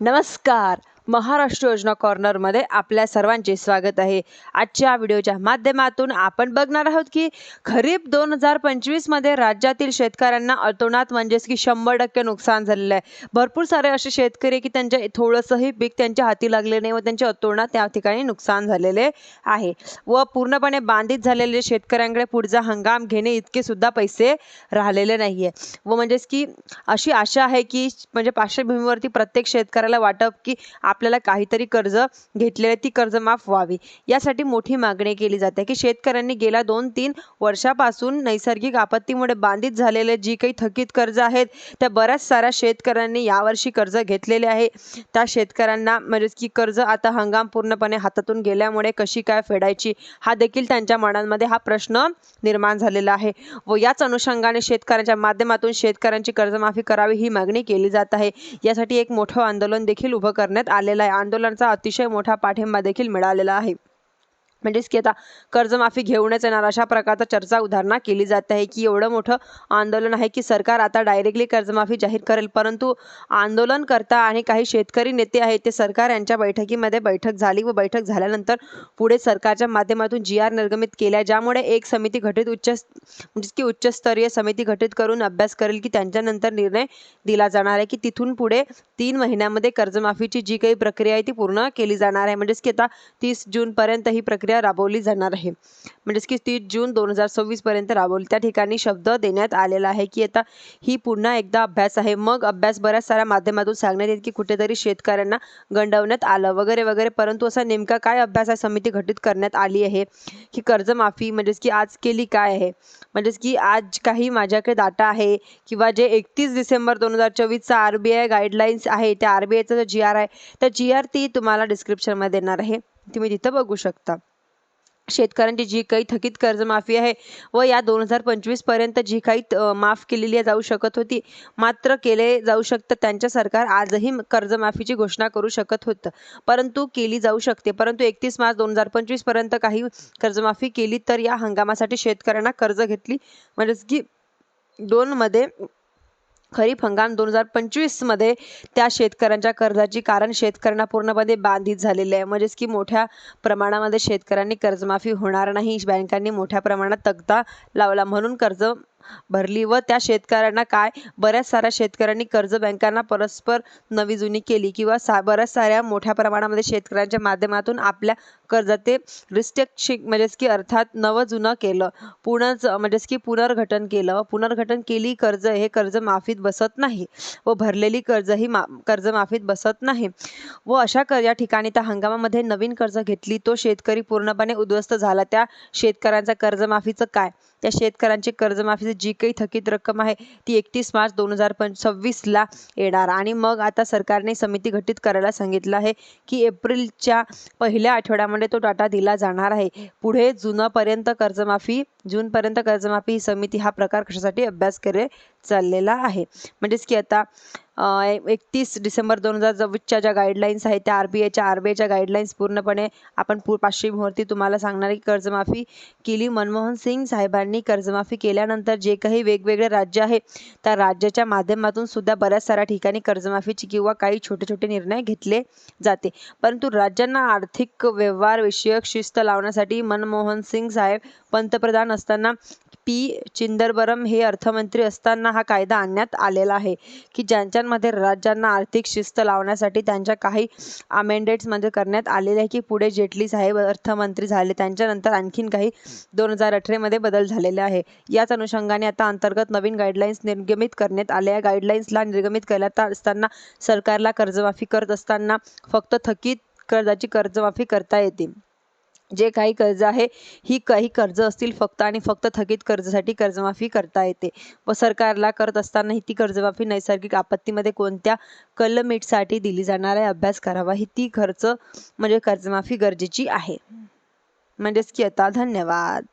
नमस्कार. महाराष्ट्र योजना कॉर्नरमध्ये आपल्या सर्वांचे स्वागत आहे. आजच्या व्हिडिओच्या माध्यमातून आपण बघणार आहोत की खरीप दोन हजार पंचवीसमध्ये राज्यातील शेतकऱ्यांना अतोनात म्हणजेच की शंभर टक्के नुकसान झालेलं आहे. भरपूर सारे असे शेतकरी की त्यांच्या थोडंसंही पीक त्यांच्या हाती लागले नाही व त्यांचे अतोनात त्या ठिकाणी नुकसान झालेले आहे. व पूर्णपणे बांधित झालेले शेतकऱ्यांकडे पुढचा हंगाम घेणे इतके सुद्धा पैसे राहिलेले नाही आहे व म्हणजेच की अशी आशा आहे की म्हणजे पार्श्वभूमीवरती प्रत्येक शेतकऱ्याला वाटप की आपल्याला काहीतरी कर्ज घेतलेले ती कर्ज माफ व्हावी. यासाठी मोठी मागणी केली जाते की शेतकऱ्यांनी गेल्या दोन तीन वर्षापासून नैसर्गिक आपत्तीमुळे बांधित झालेले जी काही थकीत कर्ज आहेत त्या बऱ्याच साऱ्या शेतकऱ्यांनी यावर्षी कर्ज घेतलेले आहे. त्या शेतकऱ्यांना म्हणजे की कर्ज आता हंगाम पूर्णपणे हातातून गेल्यामुळे कशी काय फेडायची हा देखील त्यांच्या मनांमध्ये हा प्रश्न निर्माण झालेला आहे. व याच अनुषंगाने शेतकऱ्यांच्या माध्यमातून शेतकऱ्यांची कर्जमाफी करावी ही मागणी केली जात आहे. यासाठी एक मोठं आंदोलन देखील उभं करण्यात आलं आलेला आहे. आंदोलनाचा अतिशय मोठा पाठिंबा देखील मिळालेला आहे. म्हणजेच की आता कर्जमाफी घेऊनच येणार. अशा प्रकारचा चर्चा उदाहरणा केली जात आहे की एवढं मोठं आंदोलन आहे की सरकार आता डायरेक्टली कर्जमाफी जाहीर करेल. परंतु आंदोलनकर्ता आणि काही शेतकरी नेते आहेत ते सरकार यांच्या बैठकीमध्ये बैठक झाली व बैठक झाल्यानंतर पुढे सरकारच्या माध्यमातून जी आर निर्गमित केल्या ज्यामुळे एक समिती घटित उच्च म्हणजेच की उच्चस्तरीय समिती घटित करून अभ्यास करेल की त्यांच्यानंतर निर्णय दिला जाणार आहे की तिथून पुढे तीन महिन्यामध्ये कर्जमाफीची जी काही प्रक्रिया आहे ती पूर्ण केली जाणार आहे. म्हणजेच की आता तीस जूनपर्यंत ही प्रक्रिया राबवली जाणार आहे. म्हणजेच की तीस जून दोन हजार सव्वीस पर्यंत राबवली. त्या ठिकाणी शब्द देण्यात आलेला आहे की आता ही पुन्हा एकदा अभ्यास आहे. मग अभ्यास बऱ्याच साऱ्या माध्यमातून सांगण्यात येत की कुठेतरी शेतकऱ्यांना गंडवण्यात आलं वगैरे वगैरे. परंतु असा नेमका काय अभ्यास आहे? समिती घटित करण्यात आली आहे की कर्जमाफी म्हणजेच की आज केली काय आहे? म्हणजेच की आज काही माझ्याकडे डाटा आहे किंवा जे एकतीस डिसेंबर दोन हजार चोवीसचा आर बी आय गाईडलाईन्स आहे त्या आर बी आयचा जो जी आर आहे त्या जी आर ती तुम्हाला डिस्क्रिप्शनमध्ये देणार आहे. तुम्ही तिथं बघू शकता. शेतकऱ्यांची जी काही थकीत कर्जमाफी आहे व या दोन हजार पंचवीसपर्यंत जी काही माफ केलेली जाऊ शकत होती मात्र केले जाऊ शकतं. त्यांच्या सरकार आजही कर्जमाफीची घोषणा करू शकत होतं. परंतु केली जाऊ शकते. परंतु एकतीस मार्च दोन हजार पंचवीसपर्यंत काही कर्जमाफी केली तर या हंगामासाठी शेतकऱ्यांना कर्ज घेतली. म्हणजेच की दोनमध्ये खरीप हंगाम दोन हजार पंचवीसमध्ये त्या शेतकऱ्यांच्या कर्जाची कारण शेतकऱ्यांना पूर्णपणे बांधित झालेले आहे. म्हणजेच की मोठ्या प्रमाणामध्ये शेतकऱ्यांनी कर्जमाफी होणार नाही. बँकांनी मोठ्या प्रमाणात तक्ता लावला म्हणून कर्ज भरली व त्या शेतकऱ्यांना काय? बऱ्याच साऱ्या शेतकऱ्यांनी कर्ज बँकांना परस्पर नवी जुनी केली किंवा सा बऱ्याच साऱ्या मोठ्या प्रमाणामध्ये शेतकऱ्यांच्या माध्यमातून आपल्या कर्जाचे रिस्ट्रिक्शिंग म्हणजेच की अर्थात नवं जुनं केलं. पुनर्ज म्हणजेच की पुनर्घटन केलं. पुनर्गठन केली कर्ज हे कर्ज माफीत बसत नाही व भरलेली कर्ज ही मा कर्जमाफीत बसत नाही. व अशा कर या ठिकाणी त्या हंगामामध्ये नवीन कर्ज घेतली तो शेतकरी पूर्णपणे उद्ध्वस्त झाला. त्या शेतकऱ्यांचा कर्जमाफीचं काय? त्या शेतकऱ्यांची कर्जमाफीची जी काही थकीत रक्कम आहे ती एकतीस मार्च दोन हजार पंच सव्वीसला येणार. आणि मग आता सरकारने समिती गठीत करायला सांगितलं आहे की एप्रिलच्या पहिल्या आठवड्यामध्ये तो डाटा दिला जाणार आहे. पुढे जुनपर्यंत कर्जमाफी जूनपर्यंत कर्जमाफी ही समिती हा प्रकार कशासाठी अभ्यास करे चाललेला आहे? म्हणजेच की आता एकतीस डिसेंबर दोन हजार चोवीसच्या ज्या गाईडलाईन्स आहेत त्या आर बी आयच्या आर बी आयच्या गाईडलाईन्स पूर्णपणे आपण पू पाचशे तुम्हाला सांगणार की कर्जमाफी केली. मनमोहन सिंग साहेबांनी कर्जमाफी केल्यानंतर जे काही वेगवेगळे राज्य आहे त्या राज्याच्या माध्यमातून सुद्धा बऱ्याच साऱ्या ठिकाणी कर्जमाफीची किंवा काही छोटे छोटे निर्णय घेतले जाते. परंतु राज्यांना आर्थिक व्यवहार विषयक शिस्त लावण्यासाठी मनमोहन सिंग साहेब पंतप्रधान असताना पी. चिदंबरम हे अर्थमंत्री असताना हा कायदा आणण्यात आलेला आहे की ज्यांच्यामध्ये राज्यांना आर्थिक शिस्त लावण्यासाठी त्यांच्या काही अमेंडेट्समध्ये करण्यात आलेले आहे की पुढे जेटली साहेब अर्थमंत्री झाले त्यांच्यानंतर आणखीन काही दोन हजार अठरामध्ये बदल झालेले आहे. याच अनुषंगाने आता अंतर्गत नवीन गाईडलाईन्स निर्गमित करण्यात आल्या गाईडलाईन्सला निर्गमित करण्यात असताना सरकारला कर्जमाफी करत असताना फक्त थकीत कर्जाची कर्जमाफी करता येते. जे काही कर्ज आहे ही काही कर्ज असतील फक्त आणि फक्त थकीत कर्जासाठी कर्जमाफी करता येते. व सरकारला करत असतानाही ती कर्जमाफी नैसर्गिक आपत्तीमध्ये कोणत्या कलमेटसाठी दिली जाणार आहे अभ्यास करावा ही ती खर्च म्हणजे कर्जमाफी गरजेची आहे. म्हणजेच की आता धन्यवाद.